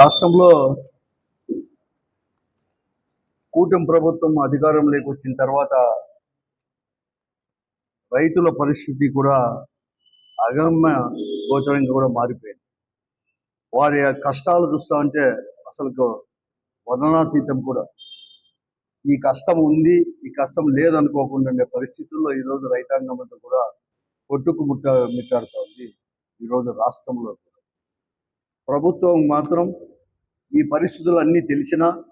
రాష్ట్రంలో కూటమి ప్రభుత్వం అధికారం వచ్చిన తర్వాత రైతుల పరిస్థితి కూడా అగమ్య గోచరంగా కూడా మారిపోయింది. వారి కష్టాలు చూస్తా ఉంటే అసలు వర్ణనాతీతం కూడా. ఈ కష్టం ఉంది ఈ కష్టం లేదనుకోకుండా ఉండే పరిస్థితుల్లో ఈరోజు రైతాంగం అంతా కూడా కొట్టుకు ముట్ట మిట్టాడుతోంది. ఈరోజు రాష్ట్రంలో. కూడా ప్రభుత్వం మాత్రం ఈ పరిస్థితులు అన్నీ తెలిసినా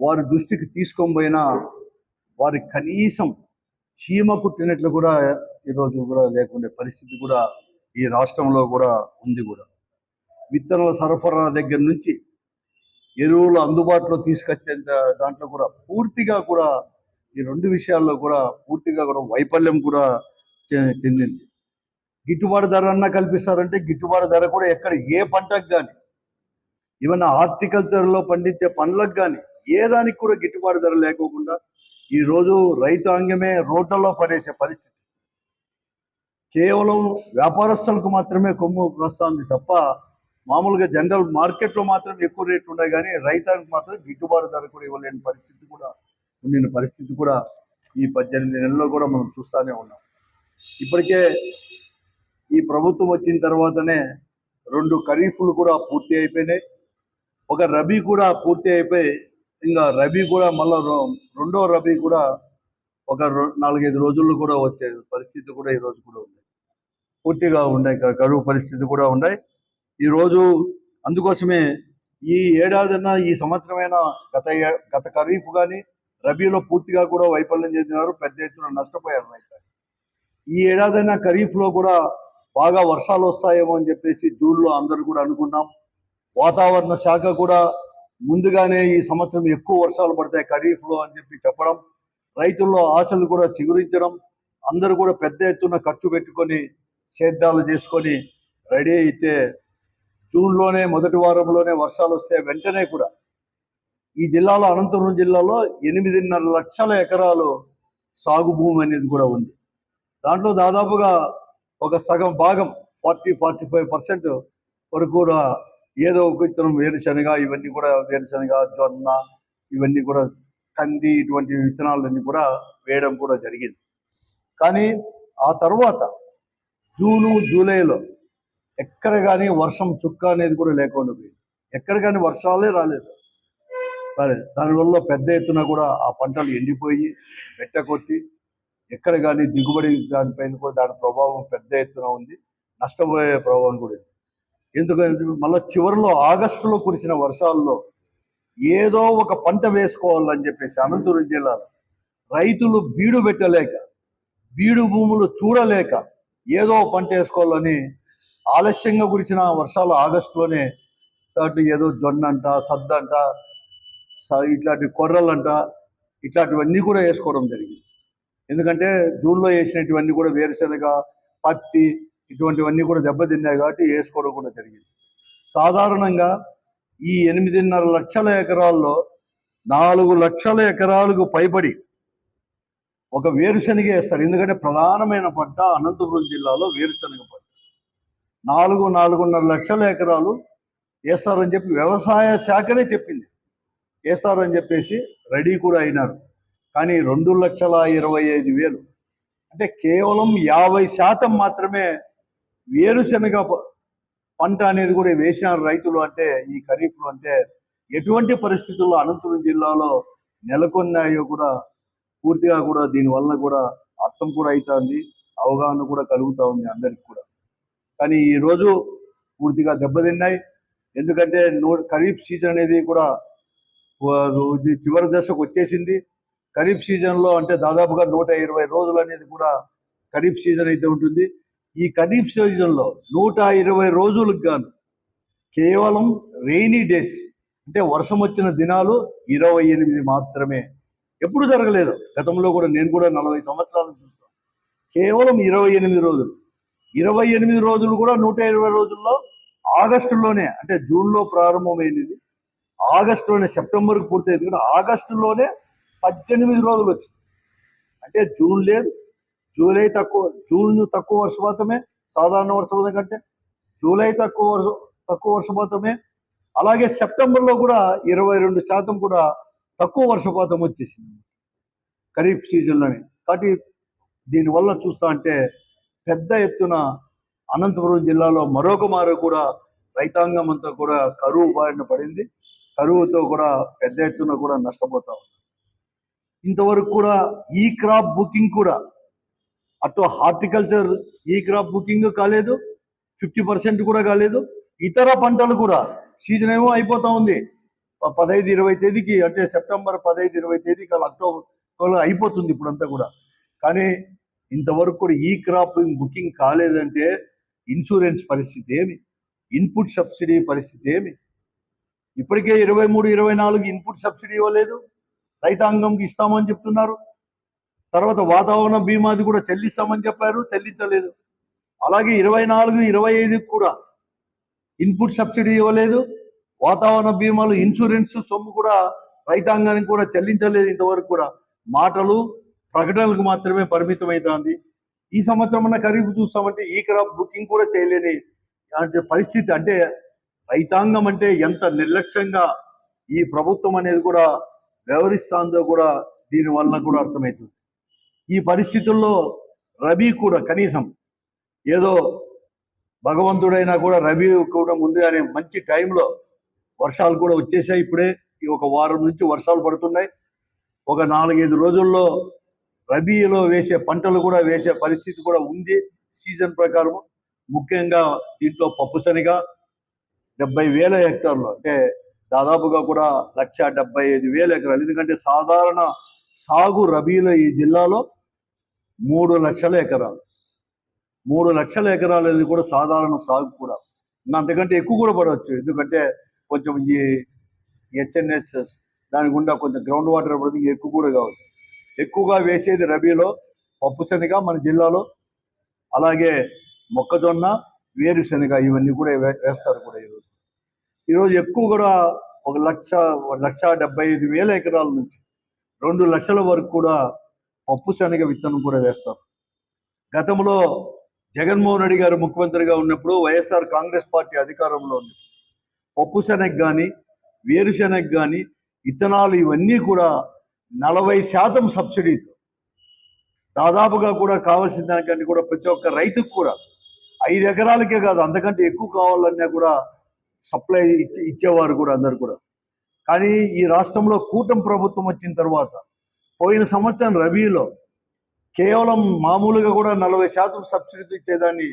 వారి దృష్టికి తీసుకొని వారి కనీసం చీమ కుట్టినట్లు కూడా ఈరోజు కూడా లేకుండే పరిస్థితి కూడా ఈ రాష్ట్రంలో కూడా ఉంది కూడా. విత్తనాల సరఫరా దగ్గర నుంచి ఎరువులు అందుబాటులో తీసుకొచ్చేంత దాంట్లో కూడా పూర్తిగా కూడా ఈ రెండు విషయాల్లో కూడా పూర్తిగా కూడా వైఫల్యం కూడా చె- చెందింది. గిట్టుబాటు ధర అన్నా కల్పిస్తారంటే గిట్టుబాటు ధర కూడా ఎక్కడ ఏ పంటకు కానీ ఈవెన్ హార్టికల్చర్లో పండించే పండ్లకు కానీ ఏ దానికి కూడా గిట్టుబాటు ధర లేకోకుండా ఈరోజు రైతాంగమే రోడ్లలో పడేసే పరిస్థితి. కేవలం వ్యాపారస్తులకు మాత్రమే కొమ్ము వస్తుంది తప్ప మామూలుగా జనరల్ మార్కెట్లో మాత్రం ఎక్కువ రేట్లు ఉన్నాయి కానీ రైతానికి మాత్రం గిట్టుబాటు ధర కూడా ఇవ్వలేని పరిస్థితి కూడా ఉండిన పరిస్థితి కూడా ఈ పద్దెనిమిది నెలల్లో కూడా మనం చూస్తూనే ఉన్నాం. ఇప్పటికే ఈ ప్రభుత్వం వచ్చిన తర్వాతనే రెండు ఖరీఫ్లు కూడా పూర్తి అయిపోయినాయి. ఒక రబీ కూడా పూర్తి అయిపోయి ఇంకా రబీ కూడా మళ్ళా రెండో రబీ కూడా ఒక నాలుగైదు రోజుల్లో కూడా వచ్చే పరిస్థితి కూడా ఈ రోజు కూడా ఉంది. పూర్తిగా ఉన్నాయి కరువు పరిస్థితి కూడా ఉన్నాయి. ఈ రోజు అందుకోసమే ఈ ఏడాదిన ఈ సంవత్సరమైన గత గత ఖరీఫ్ కానీ రబీలో పూర్తిగా కూడా వైఫల్యం చెందినారు పెద్ద ఎత్తున నష్టపోయారు రైతు ఈ ఏడాదైనా ఖరీఫ్లో కూడా బాగా వర్షాలు వస్తాయేమో అని చెప్పేసి జూన్లో అందరూ కూడా అనుకున్నాం. వాతావరణ శాఖ కూడా ముందుగానే ఈ సంవత్సరం ఎక్కువ వర్షాలు పడతాయి ఖరీఫ్లో అని చెప్పి చెప్పడం రైతుల్లో ఆశలు కూడా చిగురించడం అందరూ కూడా పెద్ద ఎత్తున ఖర్చు పెట్టుకొని సేద్యాలు చేసుకొని రెడీ అయితే జూన్లోనే మొదటి వారంలోనే వర్షాలు వస్తే వెంటనే కూడా ఈ జిల్లాలో అనంతపురం జిల్లాలో ఎనిమిదిన్నర లక్షల ఎకరాలు సాగు భూమి అనేది కూడా ఉంది. దాంట్లో దాదాపుగా ఒక సగం భాగం ఫార్టీ ఫార్టీ ఫైవ్ పర్సెంట్ వరకు కూడా ఏదో ఒక విత్తనం వేరుశనగ ఇవన్నీ కూడా వేరుశనగ జొన్న ఇవన్నీ కూడా కంది ఇటువంటి విత్తనాలన్నీ కూడా వేయడం కూడా జరిగింది. కానీ ఆ తర్వాత జూను జూలైలో ఎక్కడ కానీ వర్షం చుక్క అనేది కూడా లేకుండా పోయింది. ఎక్కడ కానీ వర్షాలే రాలేదు. రాలేదు. దానివల్ల పెద్ద ఎత్తున కూడా ఆ పంటలు ఎండిపోయి పెట్టకొట్టి ఎక్కడ కానీ దిగుబడి దానిపైన కూడా దాని ప్రభావం పెద్ద ఎత్తున ఉంది. నష్టపోయే ప్రభావం కూడా ఉంది. ఎందుకంటే మళ్ళీ చివరిలో ఆగస్టులో కురిసిన వర్షాల్లో ఏదో ఒక పంట వేసుకోవాలని చెప్పేసి అనంతపురం జిల్లాలో రైతులు బీడు పెట్టలేక బీడు భూములు చూడలేక ఏదో పంట వేసుకోవాలని ఆలస్యంగా కురిసిన వర్షాలు ఆగస్టులోనే దాంట్లో ఏదో జొన్న అంట సద్ద అంట స- ఇట్లాంటి కొర్రలంట ఇట్లాంటివన్నీ కూడా వేసుకోవడం జరిగింది. ఎందుకంటే జూన్లో వేసినటువన్నీ కూడా వేరుశనగ పత్తి ఇటువంటివన్నీ కూడా దెబ్బతిన్నాయి కాబట్టి వేసుకోవడం కూడా జరిగింది. సాధారణంగా ఈ ఎనిమిదిన్నర లక్షల ఎకరాల్లో నాలుగు లక్షల ఎకరాలకు పైబడి ఒక వేరుశనగ వేస్తారు. ఎందుకంటే ప్రధానమైన పంట అనంతపురం జిల్లాలో వేరుశనగ పంట. నాలుగు నాలుగున్నర లక్షల ఎకరాలు వేస్తారని చెప్పి వ్యవసాయ శాఖనే చెప్పింది. వేస్తారని చెప్పేసి రెడీ కూడా అయినారు. కానీ రెండు లక్షల ఇరవై ఐదు వేలు. అంటే కేవలం యాభై శాతం మాత్రమే వేరుశనగ పంట అనేది కూడా వేసినారు రైతులు అంటే ఈ ఖరీఫ్లో అంటే ఎటువంటి పరిస్థితుల్లో అనంతపురం జిల్లాలో నెలకొన్నాయో కూడా పూర్తిగా కూడా దీనివల్ల కూడా అర్థం కూడా అవుతుంది అవగాహన కూడా కలుగుతూ ఉంది అందరికి కూడా. కానీ ఈరోజు పూర్తిగా దెబ్బతిన్నాయి. ఎందుకంటే నో ఖరీఫ్ సీజన్ అనేది కూడా చివరి దశకు వచ్చేసింది. ఖరీఫ్ సీజన్లో అంటే దాదాపుగా నూట ఇరవై రోజులు అనేది కూడా ఖరీఫ్ సీజన్ అయితే ఉంటుంది. ఈ ఖరీఫ్ సీజన్లో నూట ఇరవై రోజులకు గాను కేవలం రెయినీ డేస్ అంటే వర్షం వచ్చిన దినాలు ఇరవై ఎనిమిది మాత్రమే. ఎప్పుడు జరగలేదు. గతంలో కూడా నేను కూడా నలభై సంవత్సరాలు చూస్తాను. కేవలం ఇరవై ఎనిమిది రోజులు. ఇరవై ఎనిమిది రోజులు కూడా నూట ఇరవై రోజుల్లో ఆగస్టులోనే అంటే జూన్లో ప్రారంభమైనది. ఆగస్టులోనే సెప్టెంబర్కి పూర్తయింది. కూడా ఆగస్టులోనే పద్దెనిమిది రోజులు వచ్చింది. అంటే జూన్ లేదు జూలై తక్కువ జూన్ తక్కువ వర్షపాతమే సాధారణ వర్షపాతం కంటే జూలై తక్కువ వర్ష తక్కువ వర్షపాతమే అలాగే సెప్టెంబర్లో కూడా ఇరవై రెండు శాతం కూడా తక్కువ వర్షపాతం వచ్చేసింది. ఖరీఫ్ సీజన్లోనే. కాబట్టి దీనివల్ల చూస్తా అంటే పెద్ద ఎత్తున అనంతపురం జిల్లాలో మరొక మారు కూడా రైతాంగం అంతా కూడా కరువు బారిన పడింది. కరువుతో కూడా పెద్ద ఎత్తున కూడా నష్టపోతా ఉంది. ఇంతవరకు కూడా ఈ క్రాప్ బుకింగ్ కూడా అటు హార్టికల్చర్ ఈ క్రాప్ బుకింగ్ కాలేదు ఫిఫ్టీ పర్సెంట్ కూడా కాలేదు. ఇతర పంటలు కూడా సీజన్ ఏమో అయిపోతా ఉంది. పదహైదు ఇరవై తేదీకి అంటే సెప్టెంబర్ పదహైదు ఇరవై తేదీకి అలా అక్టోబర్ అయిపోతుంది ఇప్పుడంతా కూడా. కానీ ఇంతవరకు కూడా ఈ క్రాప్ బుకింగ్ కాలేదంటే ఇన్సూరెన్స్ పరిస్థితి ఏమి? ఇన్పుట్ సబ్సిడీ పరిస్థితి ఏమి? ఇప్పటికే ఇరవై మూడు ఇరవై నాలుగు ఇన్పుట్ సబ్సిడీ ఇవ్వలేదు. రైతాంగంకి ఇస్తామని చెప్తున్నారు. తర్వాత వాతావరణ బీమాది కూడా చెల్లిస్తామని చెప్పారు చెల్లించలేదు. అలాగే ఇరవై నాలుగు ఇరవై ఐదుకి కూడా ఇన్పుట్ సబ్సిడీ ఇవ్వలేదు. వాతావరణ బీమాలు ఇన్సూరెన్స్ సొమ్ము కూడా రైతాంగానికి కూడా చెల్లించలేదు ఇంతవరకు కూడా. మాటలు ప్రకటనలకు మాత్రమే పరిమితమవుతోంది ఈ సంవత్సరం అన్న ఖరీఫ్ చూస్తామంటే ఈ క్రాప్ బుకింగ్ కూడా చేయలేని అంటే పరిస్థితి. అంటే రైతాంగం అంటే ఎంత నిర్లక్ష్యంగా ఈ ప్రభుత్వం అనేది కూడా వ్యవహరిస్తుందో కూడా దీని వలన కూడా అర్థమవుతుంది. ఈ పరిస్థితుల్లో రబీ కూడా కనీసం ఏదో భగవంతుడైనా కూడా రబీ కూడా ముందుగానే మంచి టైంలో వర్షాలు కూడా వచ్చేసాయి ఇప్పుడే. ఈ ఒక వారం నుంచి వర్షాలు పడుతున్నాయి. ఒక నాలుగైదు రోజుల్లో రబీలో వేసే పంటలు కూడా వేసే పరిస్థితి కూడా ఉంది సీజన్ ప్రకారం ముఖ్యంగా దీంట్లో పప్పు శనగ డెబ్బై వేల హెక్టార్లు అంటే దాదాపుగా కూడా లక్ష డెబ్బై ఐదు వేల ఎకరాలు. ఎందుకంటే సాధారణ సాగు రబీలో ఈ జిల్లాలో మూడు లక్షల ఎకరాలు. మూడు లక్షల ఎకరాలు అనేది కూడా సాధారణ సాగు కూడా. అంతకంటే ఎక్కువ కూడా పడవచ్చు. ఎందుకంటే కొంచెం ఈ హెచ్ఎన్ఎస్ఎస్ దాని గుండా కొంచెం గ్రౌండ్ వాటర్ పడుతుంది ఎక్కువ కూడా కావచ్చు. ఎక్కువగా వేసేది రబీలో పప్పు శనగ మన జిల్లాలో అలాగే మొక్కజొన్న వేరుశనగ ఇవన్నీ కూడా వే- వేస్తారు కూడా ఈరోజు. ఈరోజు ఎక్కువ కూడా ఒక లక్ష ఒక లక్ష డెబ్బై ఐదు వేల ఎకరాల నుంచి రెండు లక్షల వరకు కూడా పప్పు శనగ విత్తనం కూడా వేస్తారు. గతంలో జగన్మోహన్ రెడ్డి గారు ముఖ్యమంత్రిగా ఉన్నప్పుడు వైఎస్ఆర్ కాంగ్రెస్ పార్టీ అధికారంలో ఉంది. పప్పు శనగ కానీ వేరుశనగ కానీ విత్తనాలు ఇవన్నీ కూడా నలభై శాతం సబ్సిడీతో దాదాపుగా కూడా కావాల్సిన దానికంటే కూడా ప్రతి ఒక్క రైతుకు కూడా ఐదు ఎకరాలకే కాదు అంతకంటే ఎక్కువ కావాలన్నా కూడా సప్లై ఇచ్చే ఇచ్చేవారు కూడా అందరు కూడా. కానీ ఈ రాష్ట్రంలో కూటమి ప్రభుత్వం వచ్చిన తర్వాత పోయిన సంవత్సరం రబీలో కేవలం మామూలుగా కూడా నలభై శాతం సబ్సిడీతో ఇచ్చేదాన్ని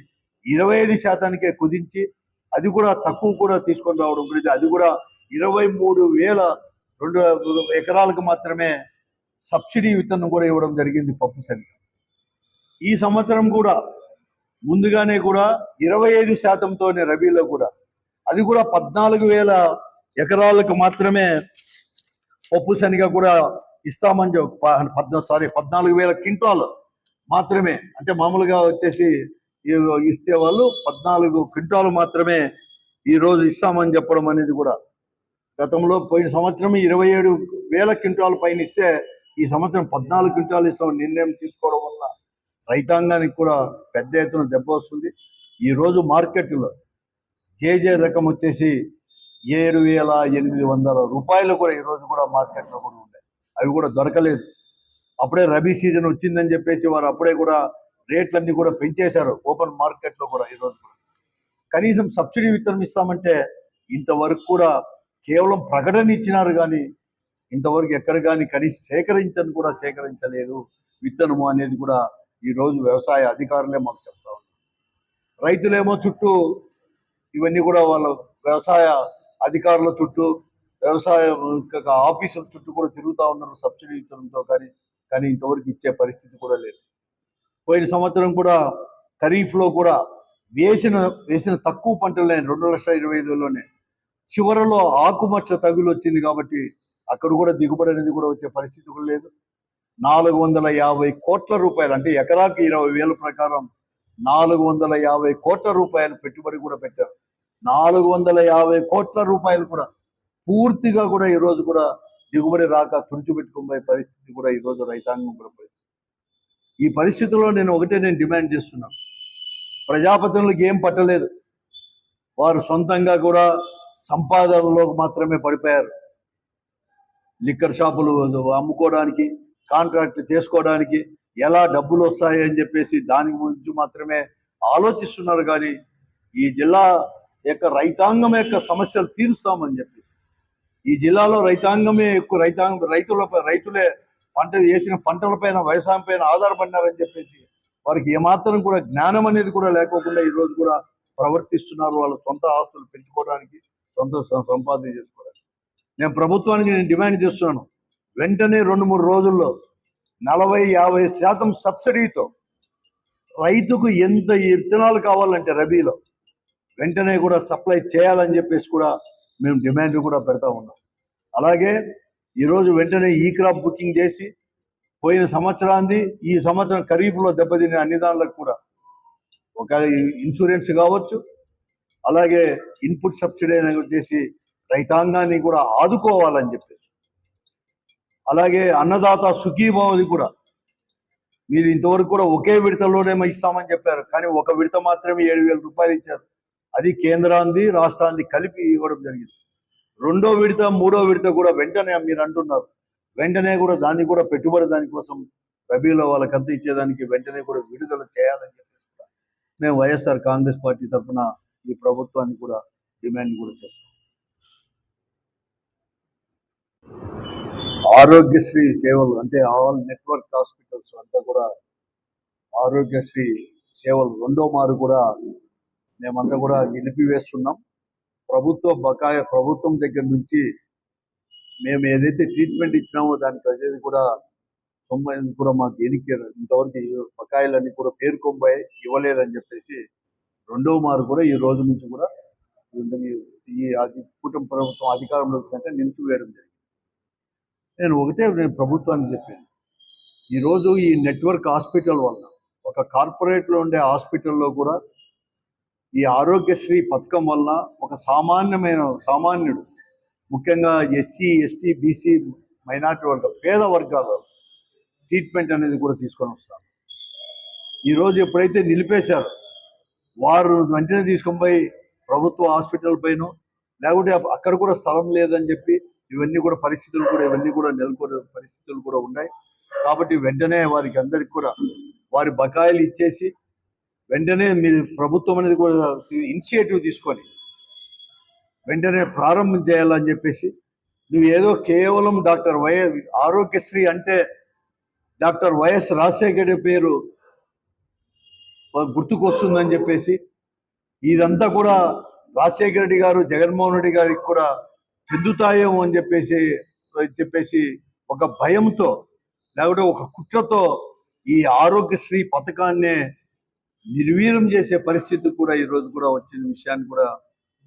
ఇరవై ఐదు శాతానికే కుదించి అది కూడా తక్కువ కూడా తీసుకొని రావడం గురించి అది కూడా ఇరవై మూడు వేల రెండు ఎకరాలకు మాత్రమే సబ్సిడీ విత్తనం కూడా ఇవ్వడం జరిగింది పప్పు శనగ ఈ సంవత్సరం కూడా ముందుగానే కూడా ఇరవై ఐదు శాతంతోనే రబీలో కూడా అది కూడా పద్నాలుగు వేల ఎకరాలకు మాత్రమే పప్పు శనగ కూడా ఇస్తామని పద్నా సారీ పద్నాలుగు వేల క్వింటాలు మాత్రమే. అంటే మామూలుగా వచ్చేసి ఇస్తే వాళ్ళు పద్నాలుగు క్వింటాలు మాత్రమే ఈ రోజు ఇస్తామని చెప్పడం అనేది కూడా. గతంలో పోయిన సంవత్సరం ఇరవై ఏడు వేల క్వింటాలు పైన ఇస్తే ఈ సంవత్సరం పద్నాలుగు క్వింటాలు ఇస్తామని నిర్ణయం తీసుకోవడం వల్ల రైతాంగానికి కూడా పెద్ద ఎత్తున దెబ్బ వస్తుంది. ఈ రోజు మార్కెట్లో జేజే రకం వచ్చేసి ఏడు వేల ఎనిమిది వందల రూపాయలు కూడా ఈ రోజు కూడా మార్కెట్లో కూడా ఉన్నాయి. అవి కూడా దొరకలేదు. అప్పుడే రబీ సీజన్ వచ్చిందని చెప్పేసి వారు అప్పుడే కూడా రేట్లన్నీ కూడా పెంచేశారు ఓపెన్ మార్కెట్లో కూడా ఈ రోజు కూడా. కనీసం సబ్సిడీ విత్తనం ఇస్తామంటే ఇంతవరకు కూడా కేవలం ప్రకటన ఇచ్చినారు కానీ ఇంతవరకు ఎక్కడ కానీ కనీసం సేకరించని కూడా సేకరించలేదు. విత్తనము అనేది కూడా ఈరోజు వ్యవసాయ అధికారులే మాకు చెప్తా ఉన్నారు. రైతులేమో చుట్టూ ఇవన్నీ కూడా వాళ్ళ వ్యవసాయ అధికారుల చుట్టూ వ్యవసాయ ఆఫీసుల చుట్టూ కూడా తిరుగుతూ ఉన్నారు సబ్సిడీ ఇచ్చడంతో కానీ కానీ ఇంతవరకు ఇచ్చే పరిస్థితి కూడా లేదు. పోయిన సంవత్సరం కూడా ఖరీఫ్లో కూడా వేసిన వేసిన తక్కువ పంటలే రెండు లక్షల ఇరవై ఐదులోనే. చివరలో ఆకుమచ్చ తగులు వచ్చింది కాబట్టి అక్కడ కూడా దిగుబడి అనేది కూడా వచ్చే పరిస్థితి కూడా లేదు. నాలుగు వందల యాభై కోట్ల రూపాయలు అంటే ఎకరాకి ఇరవై వేల ప్రకారం నాలుగు వందల యాభై కోట్ల రూపాయలు పెట్టుబడి కూడా పెట్టారు. నాలుగు వందల యాభై కోట్ల రూపాయలు కూడా పూర్తిగా కూడా ఈరోజు కూడా దిగుబడి రాక తుడిచిపెట్టుకునే పరిస్థితి కూడా ఈ రోజు రైతాంగం కూడా పరిస్థితి ఈ పరిస్థితుల్లో నేను ఒకటే నేను డిమాండ్ చేస్తున్నాను ప్రజాపతినులకు ఏం పట్టలేదు. వారు సొంతంగా కూడా సంపాదనలో మాత్రమే పడిపోయారు. లిక్కర్ షాపులు అమ్ముకోవడానికి కాంట్రాక్ట్ చేసుకోవడానికి ఎలా డబ్బులు వస్తాయి అని చెప్పేసి దాని గురించి మాత్రమే ఆలోచిస్తున్నారు కానీ ఈ జిల్లా యొక్క రైతాంగం యొక్క సమస్యలు తీరుస్తామని చెప్పేసి. ఈ జిల్లాలో రైతాంగమే ఎక్కువ రైతాంగం రైతులపై రైతులే పంట వేసిన పంటలపైన వ్యవసాయం పైన ఆధారపడినారని చెప్పేసి వారికి ఏమాత్రం కూడా జ్ఞానం అనేది కూడా లేకోకుండా ఈ రోజు కూడా ప్రవర్తిస్తున్నారు వాళ్ళ సొంత ఆస్తులు పెంచుకోవడానికి సొంత సంపాదన చేసుకోవడానికి. నేను ప్రభుత్వానికి నేను డిమాండ్ చేస్తున్నాను వెంటనే రెండు మూడు రోజుల్లో నలభై యాభై శాతం సబ్సిడీతో రైతుకు ఎంత విత్తనాలు కావాలంటే రబీలో వెంటనే కూడా సప్లై చేయాలని చెప్పేసి కూడా మేము డిమాండ్ కూడా పెడతా ఉన్నాం. అలాగే ఈరోజు వెంటనే ఈ క్రాప్ బుకింగ్ చేసి పోయిన సంవత్సరాన్ని ఈ సంవత్సరం ఖరీఫ్లో దెబ్బతినే అన్ని దానిలకు కూడా ఒక ఇన్సూరెన్స్ కావచ్చు అలాగే ఇన్పుట్ సబ్సిడీ అనేది చేసి రైతాంగాన్ని కూడా ఆదుకోవాలని చెప్పేసి. అలాగే అన్నదాత సుఖీభావది కూడా మీరు ఇంతవరకు కూడా ఒకే విడతలోనే ఇస్తామని చెప్పారు కానీ ఒక విడత మాత్రమే ఏడు వేల రూపాయలు ఇచ్చారు. అది కేంద్రాంది రాష్ట్రాంది కలిపి ఇవ్వడం జరిగింది. రెండో విడత మూడో విడత కూడా వెంటనే మీరు అంటున్నారు. వెంటనే కూడా దాన్ని కూడా పెట్టుబడి దానికోసం రబీలో వాళ్ళకంతా ఇచ్చేదానికి వెంటనే కూడా విడుదల చేయాలని చెప్పేసి కూడా మేము వైఎస్ఆర్ కాంగ్రెస్ పార్టీ తరఫున ఈ ప్రభుత్వాన్ని కూడా డిమాండ్ కూడా చేస్తాం. ఆరోగ్యశ్రీ సేవలు అంటే ఆల్ నెట్వర్క్ హాస్పిటల్స్ అంతా కూడా ఆరోగ్యశ్రీ సేవలు రెండో మారు కూడా మేమంతా కూడా నిలిపివేస్తున్నాం. ప్రభుత్వ బకాయ ప్రభుత్వం దగ్గర నుంచి మేము ఏదైతే ట్రీట్మెంట్ ఇచ్చినామో దానికి అనేది కూడా సొమ్ము అనేది కూడా మాకు దేనికి ఇంతవరకు బకాయిలన్నీ కూడా పేర్కొంబాయి ఇవ్వలేదని చెప్పేసి రెండవ మారు కూడా ఈ రోజు నుంచి కూడా ఈ- అది కుటుంబ ప్రభుత్వం అధికారంలో వచ్చినాక నిలిచివేయడం జరిగింది. నేను ఒకటే నేను ప్రభుత్వానికి చెప్పేది. ఈరోజు ఈ నెట్వర్క్ హాస్పిటల్ వల్ల ఒక కార్పొరేట్లో ఉండే హాస్పిటల్లో కూడా ఈ ఆరోగ్యశ్రీ పథకం వలన ఒక సామాన్యమైన సామాన్యుడు ముఖ్యంగా ఎస్సీ ఎస్టీ బీసీ మైనార్టీ వర్గ పేద వర్గాల ట్రీట్మెంట్ అనేది కూడా తీసుకొని వస్తారు ఈరోజు ఎప్పుడైతే నిలిపేశారు వారు వెంటనే తీసుకొని పోయి ప్రభుత్వ హాస్పిటల్ పైన లేకుంటే అక్కడ కూడా స్థలం లేదని చెప్పి ఇవన్నీ కూడా పరిస్థితులు కూడా ఇవన్నీ కూడా నెలకొనే పరిస్థితులు కూడా ఉన్నాయి. కాబట్టి వెంటనే వారికి అందరికి కూడా వారి బకాయిలు ఇచ్చేసి వెంటనే మీరు ప్రభుత్వం అనేది కూడా ఇనిషియేటివ్ తీసుకొని వెంటనే ప్రారంభం చేయాలని చెప్పేసి నువ్వు ఏదో కేవలం డాక్టర్ వై ఆరోగ్యశ్రీ అంటే డాక్టర్ వైఎస్ రాజశేఖర్ రెడ్డి పేరు గుర్తుకొస్తుందని చెప్పేసి ఇదంతా కూడా రాజశేఖర రెడ్డి గారు జగన్మోహన్ రెడ్డి గారికి కూడా చెందుతాయేమో అని చెప్పేసి చెప్పేసి ఒక భయంతో లేకపోతే ఒక కుట్రతో ఈ ఆరోగ్యశ్రీ పథకాన్నే నిర్వీర్యం చేసే పరిస్థితి కూడా ఈ రోజు కూడా వచ్చిన విషయాన్ని కూడా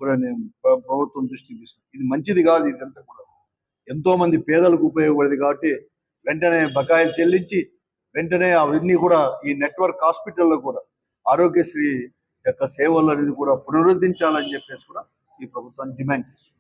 కూడా నేను ప్రభుత్వం దృష్టికి తీసుకున్నాను. ఇది మంచిది కాదు ఇదంతా కూడా. ఎంతో మంది పేదలకు ఉపయోగపడేది కాబట్టి వెంటనే బకాయిలు చెల్లించి వెంటనే అవన్నీ కూడా ఈ నెట్వర్క్ హాస్పిటల్లో కూడా ఆరోగ్యశ్రీ యొక్క సేవలు అనేది కూడా పునరుద్ధరించాలని చెప్పేసి కూడా ఈ ప్రభుత్వాన్ని డిమాండ్ చేస్తుంది